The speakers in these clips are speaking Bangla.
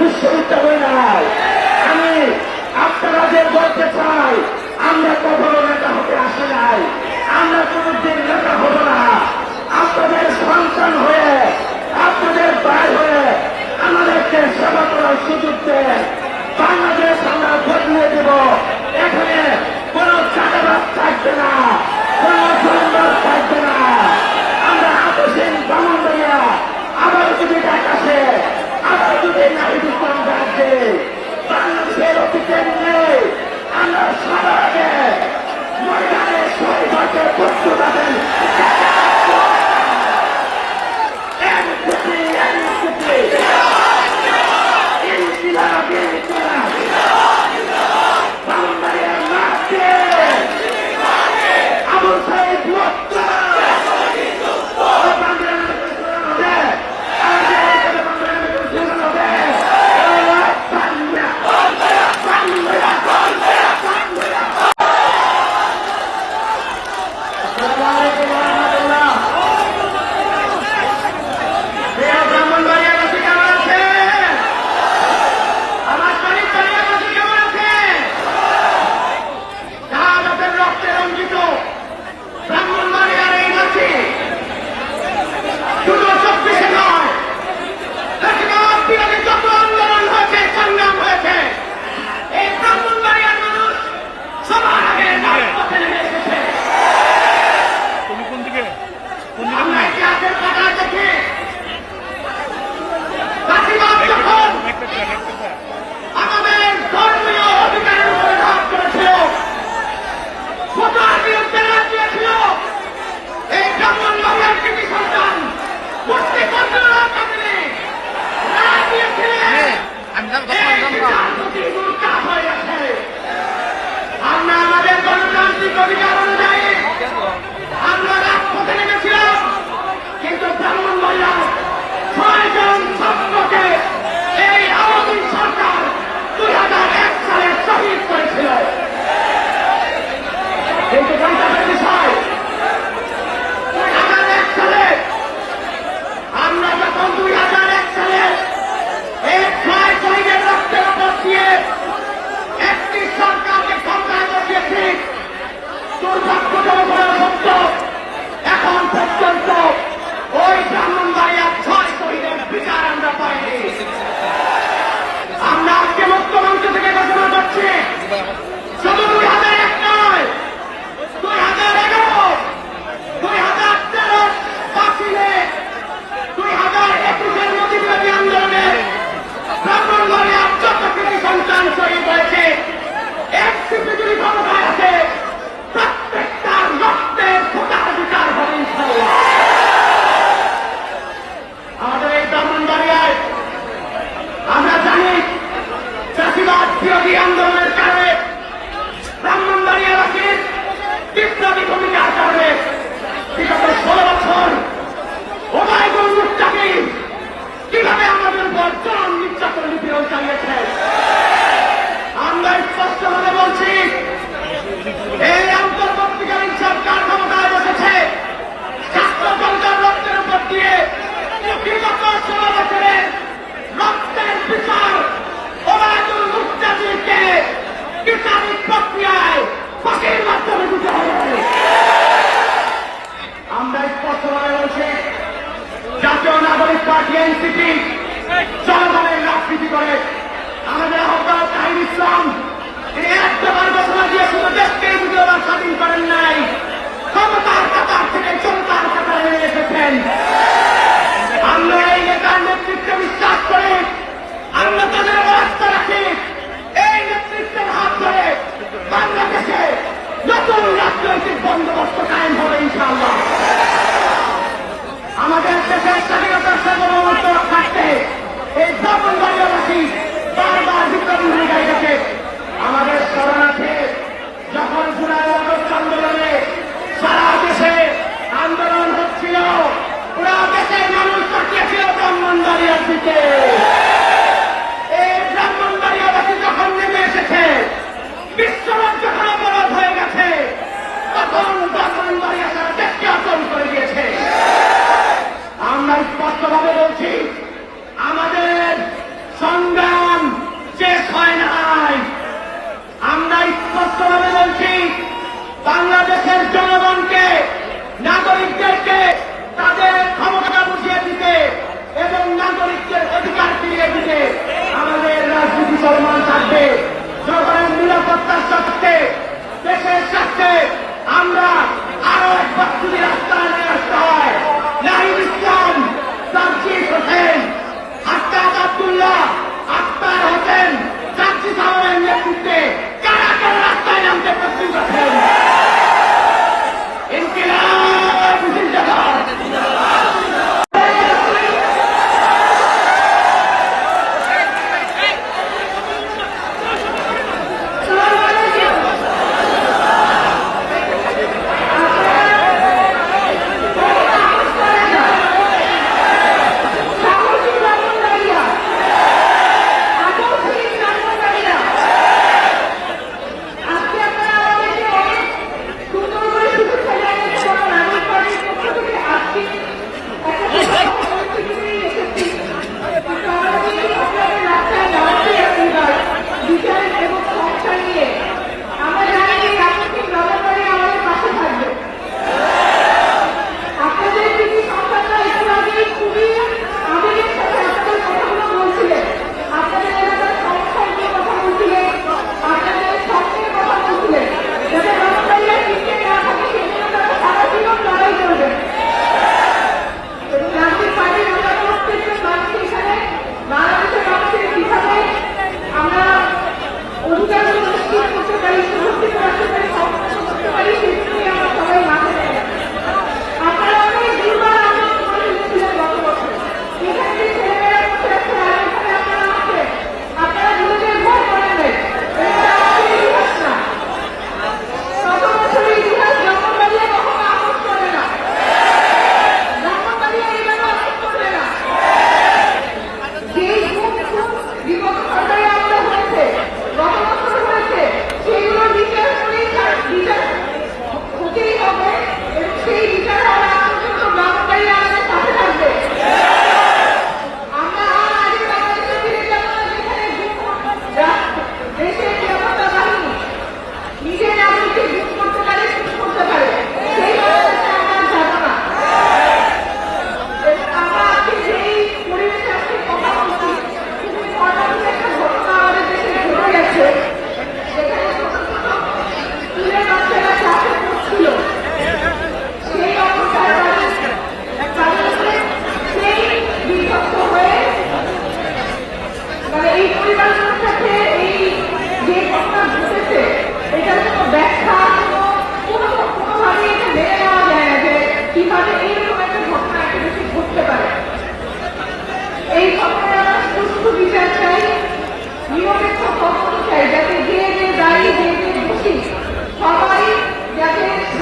বিশ্ববিদ্যালয় নয় আমি আপনারা যে বলতে চাই, আমরা কখনো নেতা হতে আসি নাই। আমরা কোনদিন নেতা হব না। আপনাদের সন্তান হয়ে, আপনাদের ভাই হয়ে আমাদেরকে সুযোগ দেয় বাংলাদেশ আমরা বদলে দেব। এনসিপি জনগণের রাজনীতি করে। আমাদের আহ্বায়ক তাহির ইসলাম, তিনি একটা বার ঘোষণা দিয়ে শুধু দেশকে দ্বিতীয়বার স্বাধীন করেন নাই। ক্ষমতার কাতার থেকে জনতার কাতারে এসেছেন। আমরা এই নেতার নেতৃত্বে বিশ্বাস করে, আমরা তাদের রাস্তা রাখি। এই নেতৃত্বের হাত ধরে বাংলাদেশে নতুন রাজনৈতিক বন্দোবস্ত কায়েম হবে ইনশাআল্লাহ। আমাদের দেশের স্বাধীনতার সর্বমত রক্ষার্থে এই দাপন বাড়িওয়ালাসী বারবার বিপ্লবী ভূমিকায় গেছে। আমাদের স্মরণ আছে যখন জুলাই আগস্ট আন্দোলনে সারা দেশে আন্দোলন হচ্ছিল, পুরা দেশের মানুষ তাকিয়েছিল ব্রাহ্মণ বাড়িয়ার দিকে। স্বার্থে দেশের স্বার্থে আমরা আরও একবার যদি রাস্তায় নিয়ে আসতে হয়, নাহিদ ইসলাম সার্জিস হোসেন, আক্তার আবদুল্লাহ, আক্তার হোসেন সার্জি সাহেবের নেতৃত্বে কারা কারা রাস্তায় নামতে প্রস্তুত আছেন? ইনকিলাম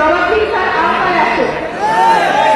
জবাবদিহিতার আওতায় আসুক।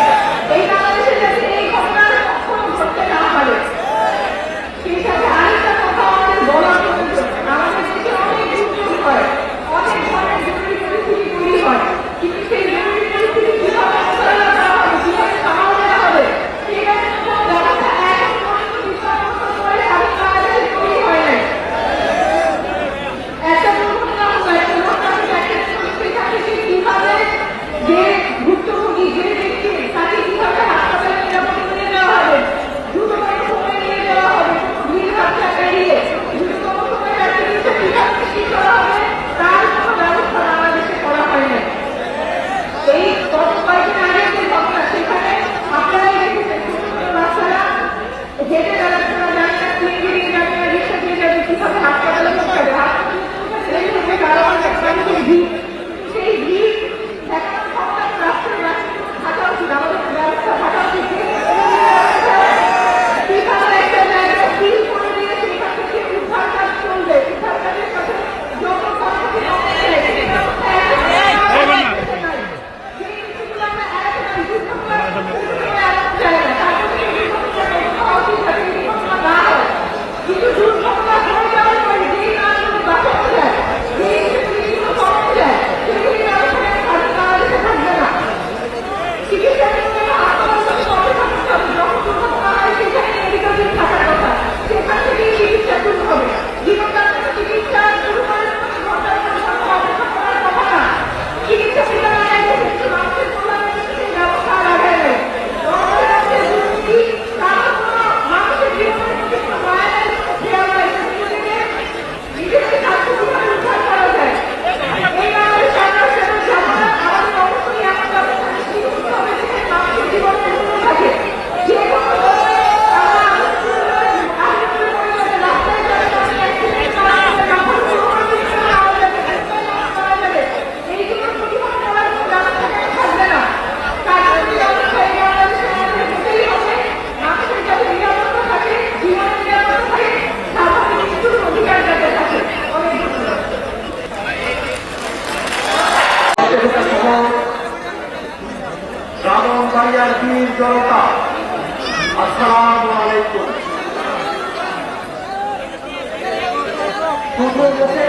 네, 옆에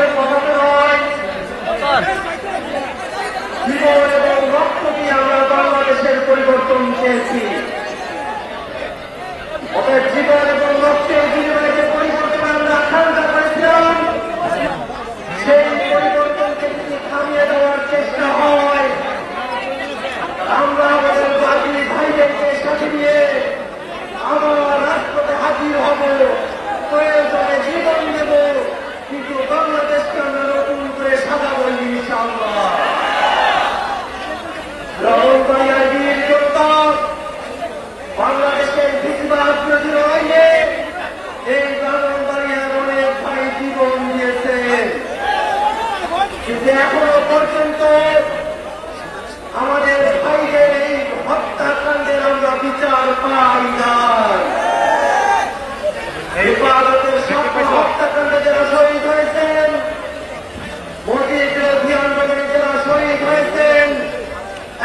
পাই না এই ভারতের সকল হত্যাকাণ্ডে যারা শহীদ হয়েছেন মোদী বিরোধী আন্দোলনে যারা শহীদ হয়েছেন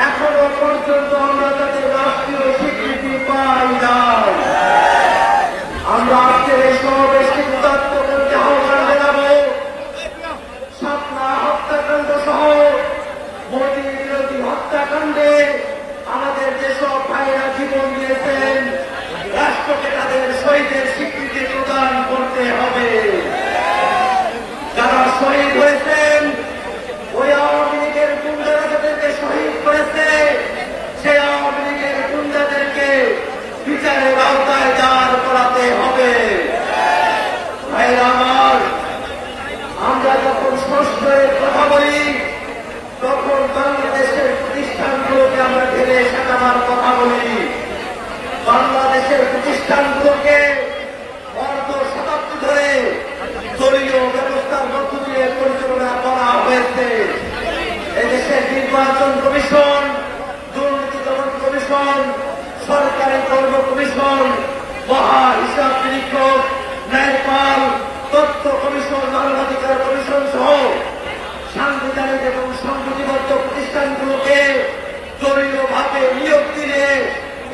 এখনও পর্যন্ত আমরা তাদের রাষ্ট্রীয় স্বীকৃতি পাই না আমরা আজকের এই সমাবেশকে উদাত্ত করতে আহ্বান জানাব সাপলা হত্যাকাণ্ড সহ মোদী বিরোধী হত্যাকাণ্ডে আমাদের যেসব ভাইরা জীবন দিয়েছেন রাষ্ট্রকে তাদের শহীদের স্বীকৃতি প্রদান করতে হবে। যারা শহীদ হয়েছেন, ওই আওয়ামী লীগের গুন্ডারা শহীদ করেছে। সেই আওয়ামী লীগের গুন্ডাদেরকে বিচারের আওতায় দাঁড় করাতে হবে। ভাইরা আমার, আমরা যখন সংস্কারের কথা বলি তখন বাংলাদেশের প্রতিষ্ঠানগুলোকে আমরা ঢেলে সাজাবার কথা বলি বাংলাদেশের প্রতিষ্ঠানগুলোকে অর্ধ শতাব্দী ধরে দলীয় ব্যবস্থার মধ্য দিয়ে পরিচালনা করা হয়েছে এদেশের নির্বাচন কমিশন, দুর্নীতি দমন কমিশন সরকারি কর্ম কমিশন, মহা হিসাব নিরীক্ষক, ন্যায়পাল, তথ্য কমিশন, মানবাধিকার কমিশন সহ সাংবিধানিক এবং সংবিধিবদ্ধ প্রতিষ্ঠানগুলোকে দলীয়ভাবে নিয়োগ দিয়ে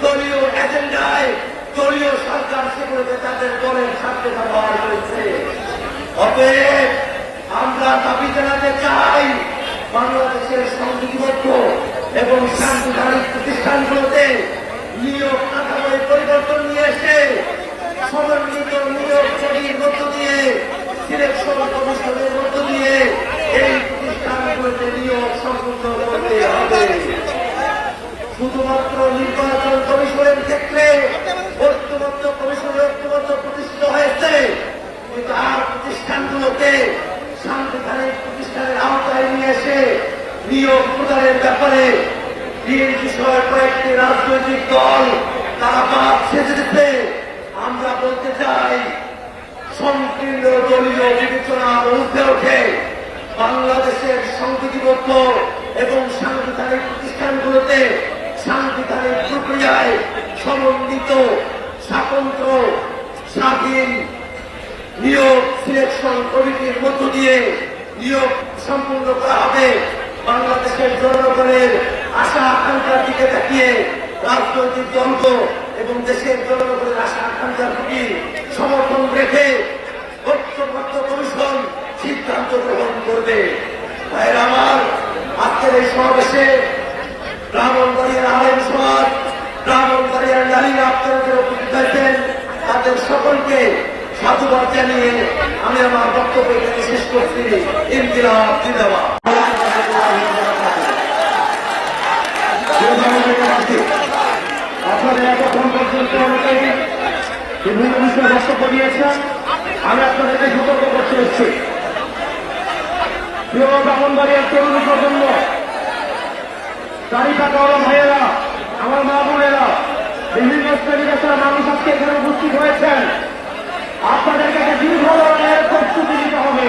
দলীয় এজেন্ডায় দলীয় সরকার সেগুলোকে তাদের দলের স্বার্থে ব্যবহার করেছে। অতএব আমরা দাবি জানাতে চাই বাংলাদেশের সংবিধিবদ্ধ এবং সাংবিধানিক প্রতিষ্ঠানগুলোতে নিয়োগ কাঠামোয় পরিবর্তন নিয়ে এসে সমন্বিত নিয়োগ চুরির মধ্য দিয়ে সিলেকশন কমিশনের মধ্য দিয়ে এই প্রতিষ্ঠানগুলোতে নিয়োগ সম্পূর্ণ করতে হবে শুধুমাত্র নির্বাচন কমিশনের ক্ষেত্রে ঐক্যবদ্ধ কমিশন ঐক্যবদ্ধ প্রতিষ্ঠিত হয়েছে কিন্তু আর প্রতিষ্ঠানগুলোকে সাংবিধানিক প্রতিষ্ঠানের আওতায় নিয়ে এসে নিয়োগ প্রদানের ব্যাপারে এই বিষয়ে কয়েকটি রাজনৈতিক দল তারা বাদ সেজে দিতে আমরা বলতে চাই সংকীর্ণ দলীয় বিবেচনার ঊর্ধ্বে ওঠে বাংলাদেশের সংবিধিবদ্ধ এবং সাংবিধানিক প্রতিষ্ঠানগুলোতে সাংবিধানিক প্রক্রিয়ায় সমন্বিত স্বাতন্ত্র স্বাধীন নিয়োগ সিলেকশন কমিটির মধ্য দিয়ে নিয়োগ সম্পূর্ণ করা হবে বাংলাদেশের জনগণের আশা আকাঙ্ক্ষার দিকে তাকিয়ে রাজনৈতিক দ্বন্দ্ব এবং দেশের জনগণের আশা আকাঙ্ক্ষার প্রতি সমর্থন রেখে ঐক্যবদ্ধ কমিশন সিদ্ধান্ত গ্রহণ করবে। ভাইরা আমার, আজকের এই সমাবেশে ব্রাহ্মণবাড়িয়ার আলেম সমাজ, ব্রাহ্মণবাড়িয়ার নারীরা আপনাদের উপস্থিত তাদের সকলকে সাধুবাদ জানিয়ে আমি আমার বক্তব্য শেষ করছি। ইন্দিরা, জিন্দাবাদ। আপনাদের এতক্ষণ পর্যন্ত অনেকেই বিভিন্ন বিষয়ে বক্তব্য দিয়েছেন আমি আপনাদেরকে সতর্ক করতে এসেছি প্রিয় ব্রাহ্মণবাড়িয়ার তরুণ প্রজন্ম গাড়ি টাকাওয়ালা ভাইয়েরা আমার মা বোনেরা বিভিন্ন শ্রেণি পেশার মানুষ আজকে এখানে উপস্থিত হয়েছেন একটা দীর্ঘ লড়াইয়ের প্রস্তুতি নিতে হবে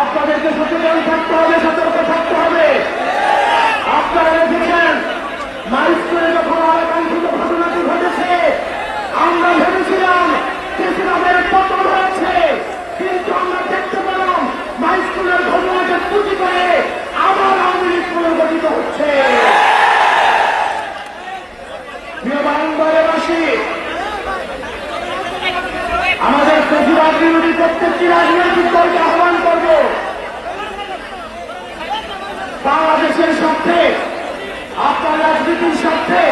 আপনাদেরকে সচেতন থাকতে হবে সতর্ক থাকতে হবে আপনারা দেখেছেন মাইস্কুলে যখন আকাঙ্ক্ষিত ঘটনাটি ঘটেছে আমরা ভেবেছিলাম কৃষিরামের পতন হয়েছে কিন্তু আমরা দেখতে পেলাম মাইস্কুলের ঘটনাকে পুঁজি করে আবার আওয়ামী লীগ পুনর্গঠিত হচ্ছে বিরোধী প্রত্যেকটি রাজনৈতিক দলকে আহ্বান করব। বাংলাদেশের স্বার্থে আপনার রাজনীতির স্বার্থে,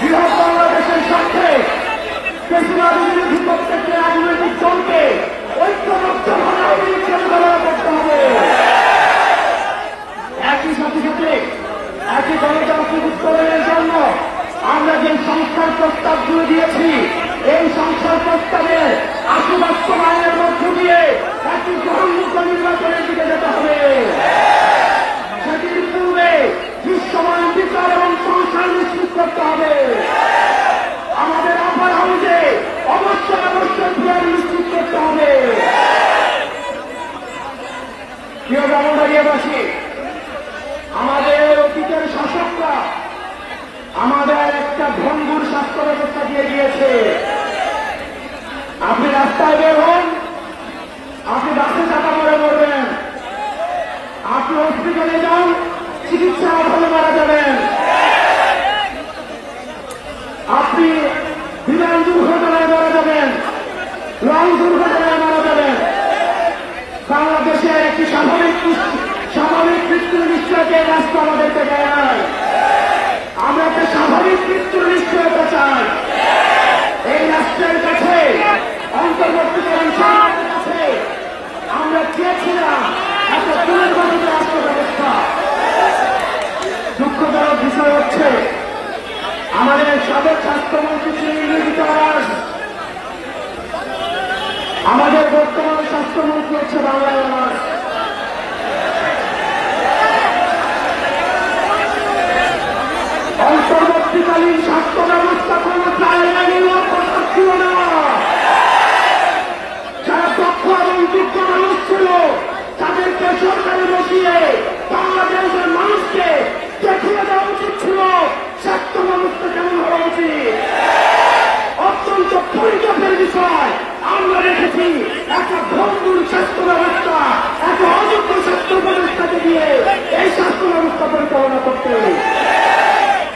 বৃহৎ বাংলাদেশের স্বার্থে, বেশিরভাগ বিরোধী প্রত্যেকটি রাজনৈতিক দলকে ঐক্যবদ্ধভাবে মোকাবেলা করতে হবে একই সাথে সাথে একই গণতান্ত্রিক উত্তরণের জন্য আমরা যে সংস্কার প্রস্তাবগুলো দিয়েছি এই সংস্কার প্রস্তাবে আশু বাস্তবায়নের মধ্য দিয়ে একটি গ্রহণমুক্ত নির্বাচনের দিকে যেতে হবে সেটির পূর্বে দৃশ্যমান বিচার এবং সংস্কার নিশ্চিত করতে হবে আমাদের আপার হাউসে অবশ্যই অবশ্যই ফিয়ার নিশ্চিত করতে হবে প্রিয় ব্রাহ্মণবাড়িয়াবাসী আমাদের অতীতের শাসকরা আমাদের একটা ভঙ্গুর স্বাস্থ্য ব্যবস্থা দিয়ে দিয়েছে আপনি রাস্তায় বের হন আপনি বাসে চাপা পড়ে মরবেন আপনি হসপিটালে যান চিকিৎসা অভাবে মারা যাবেন আপনি বিমান দুর্ঘটনায় মারা যাবেন রং দুর্ঘটনায় মারা যাবেন বাংলাদেশের একটি স্বাভাবিক মৃত্যুর নিশ্চয়কে রাষ্ট্র আমাদেরকে দেয় আমরা একটা স্বাভাবিক মৃত্যুর নিশ্চয়তা চাই। এই রাষ্ট্রের কাছে, অন্তর্বর্তীকালীন সরকারের কাছে আমরা চেয়েছিলাম একটা পুনর্গঠিত রাষ্ট্র ব্যবস্থা। দুঃখজনক বিষয় হচ্ছে, আমাদের সাবেক স্বাস্থ্যমন্ত্রী শ্রী নিয়োজিত আমাদের বর্তমান স্বাস্থ্যমন্ত্রী হচ্ছে বাংলায় আমার অন্তর্বর্তীকালীন স্বাস্থ্য ব্যবস্থা কোনো চাইলেও প্রসাদ ছিল না। যারা দক্ষ এবং যোগ্য মানুষ ছিল, তাদেরকে সরকারে বসিয়ে বাংলাদেশের মানুষকে দেখিয়ে দেওয়া উচিত ছিল স্বাস্থ্য ব্যবস্থা কেমন হওয়া উচিত অত্যন্ত পরিচাপের বিষয় আমরা দেখেছি একটা ভঙ্গুর স্বাস্থ্য ব্যবস্থা একটা অযোগ্য স্বাস্থ্য ব্যবস্থাকে দিয়ে এই স্বাস্থ্য ব্যবস্থা পরিচালনা করতে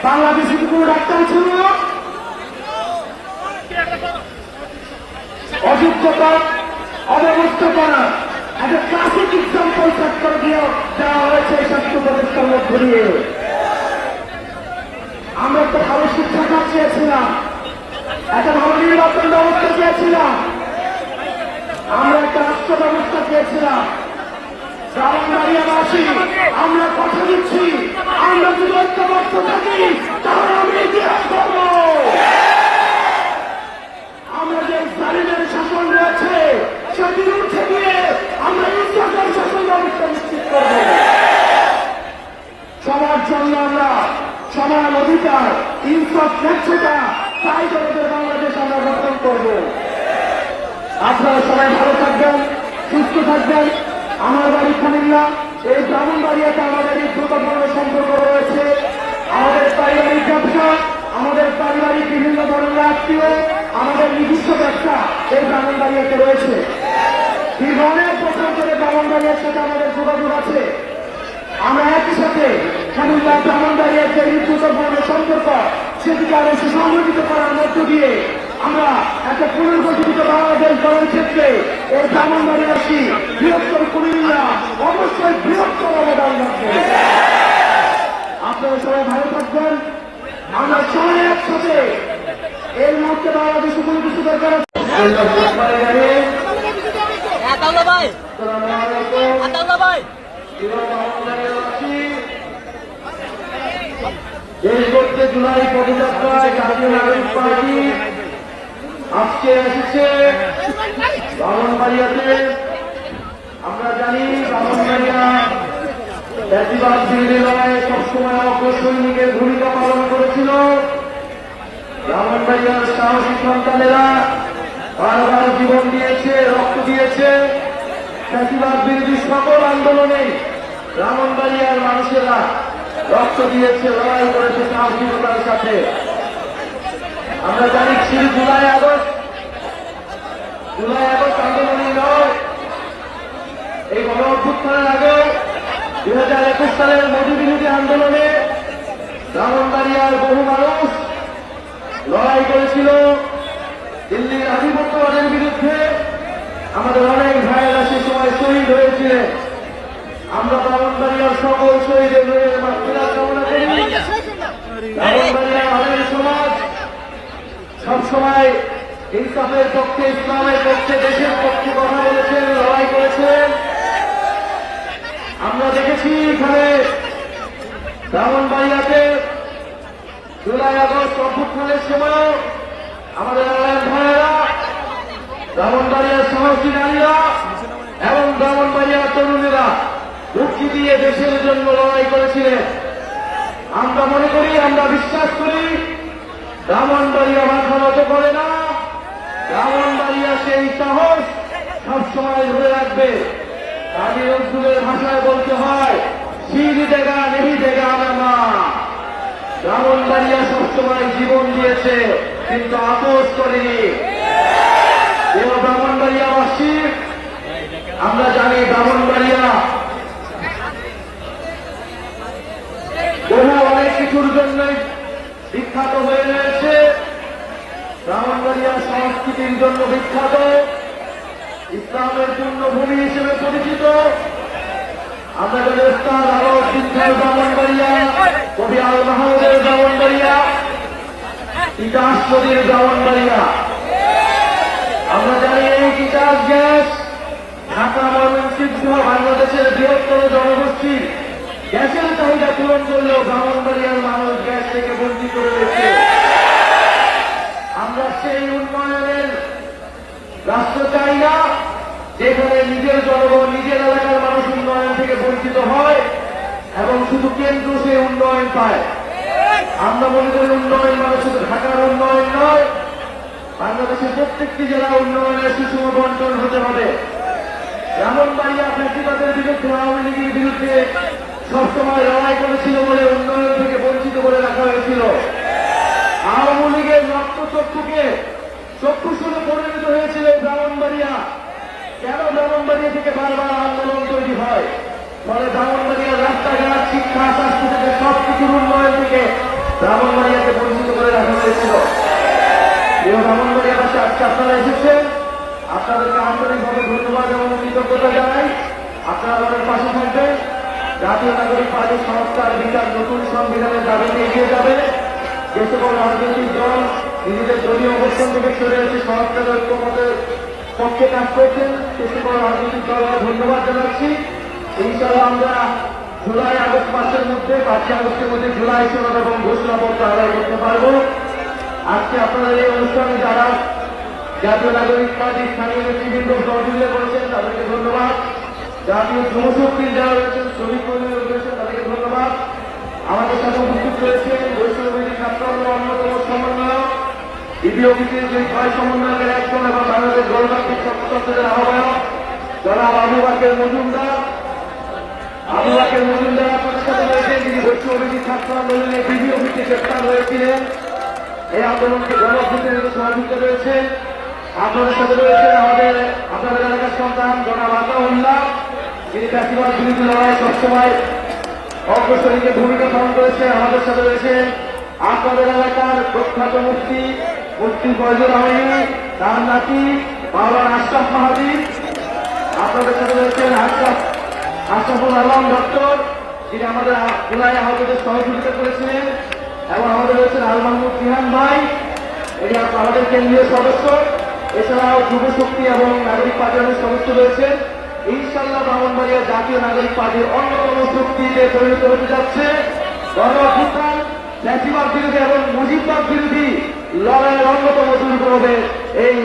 বাংলাদেশে কি কোনো ডাক্তার ছিল না? অযোগ্যতা অব্যবস্থাপনা একটা ক্লাসিক এক্সাম্পল সেট করে দিয়ে দেওয়া হয়েছে এই স্বাস্থ্য ব্যবস্থার মধ্য দিয়ে আমরা একটা ভালো শিক্ষা চেয়েছিলাম একটা ভালো নির্বাচন ব্যবস্থা চেয়েছিলাম আমরা একটা রাষ্ট্র ব্যবস্থা চেয়েছিলাম ব্রাহ্মণবাড়িয়াবাসী আমরা কথা দিচ্ছি আমরা যদি ঐক্যবদ্ধ থাকি তাহলে আমরা ইতিহাস করব আমরা যে জালিমের শাসন রয়েছে সেটির উঠে গিয়ে আমরা ইতিহাসের শাসন ব্যবস্থা নিশ্চিত করব সবার জন্য আমরা সমান অধিকার ইনসাফ স্বচ্ছতা তাই জগতের বাংলাদেশ আমরা গঠন করব। আপনারা সবাই ভালো থাকবেন, সুস্থ থাকবেন। আমার বাড়ি কুমিল্লা, এই ব্রাহ্মণ বাড়িয়াতে আমাদের এই দ্রুতপূর্ণ সম্পর্ক রয়েছে। আমাদের পারিবারিক ব্যবসা, আমাদের পারিবারিক বিভিন্ন ধরনের আত্মীয়, আমাদের নিজস্ব ব্যবসা এই ব্রাহ্মণ বাড়িয়াতে রয়েছে। দীর্ঘ অনেক বছর ধরে ব্রাহ্মণ বাড়িয়ার সাথে আমাদের যোগাযোগ আছে। আমরা একই সাথে কুমিল্লা ব্রাহ্মণবাড়িয়ার যে গুরুত্বপূর্ণ সম্পর্ক সেটিকে আরও সুসংগঠিত করার মধ্য দিয়ে আমরা একটা পুনর্গঠিত বাংলাদেশ গড়ার ক্ষেত্রে এই ব্রাহ্মণবাড়িয়াসী বৃহত্তর কুমিল্লা অবশ্যই বৃহত্তর অবদান রাখবে। আপনারা সবাই ভালো থাকবেন। আমরা সবাই একসাথে এই মুহূর্তে বাংলাদেশে কোনো কিছু দরকার আছে? আতাউল্লাহ ভাই। দেশ করতে জুলাই পদযাত্রায় জাতীয় নাগরিক পার্টি আজকে এসেছে বামনবাড়িয়াতে। আমরা জানি জাতিবাদ বিরোধী লড়াইয়ে সবসময় অগ্রসৈনিকের ভূমিকা পালন করেছিল। ব্রাহ্মণবাড়িয়ার সাহসী সন্তানেরা বারবার জীবন দিয়েছে, রক্ত দিয়েছে। জাতিবাদ বিরোধী সকল আন্দোলনে ব্রাহ্মণবাড়িয়ার মানুষেরা রক্ত দিয়েছে, লড়াই করেছে সাহসিকতার সাথে। আমরা জানি ছিল জুলাই আগস্ট জুলাই আগস্ট আন্দোলনই নয়, এই গণ অভ্যুত্থানের আগে দুই হাজার একুশ সালের মোদী বিরোধী আন্দোলনে ব্রাহ্মণবাড়িয়ার বহু মানুষ লড়াই করেছিল। দিল্লির আধিপত্যবাদের বিরুদ্ধে আমাদের অনেক ভাইয়েরা সে সময় শহীদ হয়েছিলেন আমরা ব্রাহ্মণবাড়িয়ার সকল শহীদের করি। ব্রাহ্মণবাড়িয়া আমাদের সমাজ সবসময় পক্ষে লড়াই আমরা দেখেছি এখানে ব্রাহ্মণবাড়িয়াতে জুলাই আগস্ট অভ্যুত্থানের সময় আমাদের ভাইয়েরা ব্রাহ্মণবাড়িয়ার সাহসী নারীরা এবং ব্রাহ্মণবাড়িয়ার তরুণীরা মুক্তি দিয়ে দেশের জন্য লড়াই করেছিলেন। আমরা মনে করি, আমরা বিশ্বাস করি ব্রাহ্মণবাড়িয়া মাথা নত করে না। ব্রাহ্মণবাড়িয়া সেই সাহস সবসময় ধরে রাখবে। কাজী নজরুলের ভাষায় বলতে হয়, সিঁড়ি দেগা, নেহি দেগা নামা ব্রাহ্মণবাড়িয়া সবসময় জীবন দিয়েছে, কিন্তু আপোষ করেনি। কেউ ব্রাহ্মণবাড়িয়াবাসী আমরা জানি ব্রাহ্মণবাড়িয়া। বহু অনেক কিছুর জন্যই বিখ্যাত হয়ে রয়েছে। ব্রাহ্মণবাড়িয়া সংস্কৃতির জন্য বিখ্যাত। ইসলামের পূর্ণভূমি হিসেবে পরিচিত। আমরা জানি আরও সিদ্ধার ব্রাহ্মণবাড়িয়া, কবি আল মাহমুদের ব্রাহ্মণবাড়িয়া নদীর ব্রাহ্মণবাড়িয়া। আমরা জানি এই তিতাস গ্যাস, ঢাকা ময়মনসিংহ বাংলাদেশের বৃহত্তর জনগোষ্ঠী। গ্যাসের চাহিদা পূরণ করলেও ব্রাহ্মণবাড়িয়ার মানুষ গ্যাস থেকে বঞ্চিত রয়েছে। আমরা সেই উন্নয়নের রাষ্ট্র চাই না, যেখানে নিজের জনগণ, নিজের এলাকার মানুষ উন্নয়ন থেকে বঞ্চিত হয় এবং শুধু কেন্দ্র সেই উন্নয়ন পায়। আমরা মনে করি উন্নয়ন মানে শুধু ঢাকার উন্নয়ন নয় বাংলাদেশের প্রত্যেকটি জেলা উন্নয়নের সুষম বন্টন হতে হবে। এমন বাড়িয়া ফ্যাসিবাদের বিরুদ্ধে আওয়ামী লীগের বিরুদ্ধে সবসময় লড়াই করেছিল বলে উন্নয়ন থেকে বঞ্চিত করে রাখা হয়েছিল। আওয়ামী লীগের রক্ত চক্ষুকে চক্ষুশুনে পরিণত হয়েছিল ব্রাহ্মণবাড়িয়া। কেন ব্রাহ্মণবাড়িয়া থেকে বারবার আন্দোলন তৈরি হয়? ফলে ব্রাহ্মণবাড়িয়ার রাস্তাঘাট, শিক্ষা, স্বাস্থ্য থেকে সব কিছুর উন্নয়ন থেকে ব্রাহ্মণবাড়িয়াকে বঞ্চিত করে রাখা হয়েছিল। প্রিয় ব্রাহ্মণবাড়িয়াবাসী আজকে আপনারা এসেছেন। আপনাদেরকে আন্তরিকভাবে ধন্যবাদ এবং কৃতজ্ঞতা জানাই। আপনারা পাশে থাকবেন। জাতীয় নাগরিক সংস্কার বিচার নতুন সংবিধানের দাবিতে এগিয়ে যাবে। যে রাজনৈতিক দল নিজেদের দলীয় অবস্থান থেকে সরে এসে সংস্কার ঐক্যমতের পক্ষে কাজ করছেন, সে সকল রাজনৈতিক দলকে ধন্যবাদ জানাচ্ছি। ইনশাআল্লাহ আমরা জুলাই আগস্ট মাসের মধ্যে, পাঁচই আগস্টের মধ্যে জুলাই সনদ এবং ঘোষণাপত্র আদায় করতে পারব। আজকে আপনাদের এই অনুষ্ঠানে যারা জাতীয় নাগরিক পার্টি স্থানীয় নেতৃবৃন্দ সহযোগিতা করেছেন, তাদেরকে ধন্যবাদ। জাতীয় যুবশক্তির যারা রয়েছেন, শ্রমিক কর্মীরা রয়েছেন, তাদেরকে ধন্যবাদ। আমাদের সাথে উপস্থিত রয়েছেন বৈষ্ণবী ছাত্র অন্যতম সমন্বয়ক, ইডি অফিসের যে ছয় সমন্বয়কের একজন এবং বাংলাদেশ গণতান্ত্রিক ছাত্রদের আহ্বায়ক যারা আবু বাকের মজুমদার। আবু বাকের মজুমদার আপনাদের সাথে রয়েছেন, যিনি বৈষ্ণবী ছাত্র আন্দোলনের বিডি অফিসে গ্রেপ্তার হয়েছিলেন। এই আন্দোলনকে সহযোগিতা রয়েছে। আপনাদের সাথে রয়েছে আমাদের, আপনাদের এলাকার সন্তান, জনাব আতাউল্লাহ যিনি চাষিবাদ বিরোধী লড়াই সবসময় অগ্রসরীকে ভূমিকা পালন করেছে আমাদের সাথে রয়েছে আপনাদের এলাকার প্রখ্যাত মুক্তি মুফতি ফয়জুর রহমানি তার নাতি, মাওলানা আশরাফ মাহাদি। আপনাদের সাথে রয়েছেন আশরাফ, আশরাফুল আলম ডক্টর যিনি আমাদের জুলাই আহতদের সহযোগিতা করেছিলেন। এবং আমাদের রয়েছেন আল মাহমুদ ভাই এটি আমাদের কেন্দ্রীয় সদস্য। এছাড়াও যুব শক্তি এবং নাগরিক পার্টির সদস্য রয়েছেন ইনশাল্লাহ ব্রাহ্মণবাড়িয়া জাতীয় নাগরিক পার্টির অন্যতম শক্তিতে পরিণত হতে যাচ্ছে। ফ্যাসিবাদ বিরোধী এবং মুজিববাদ বিরোধী লড়াইয়ের অন্যতম দুর্গ হবে এই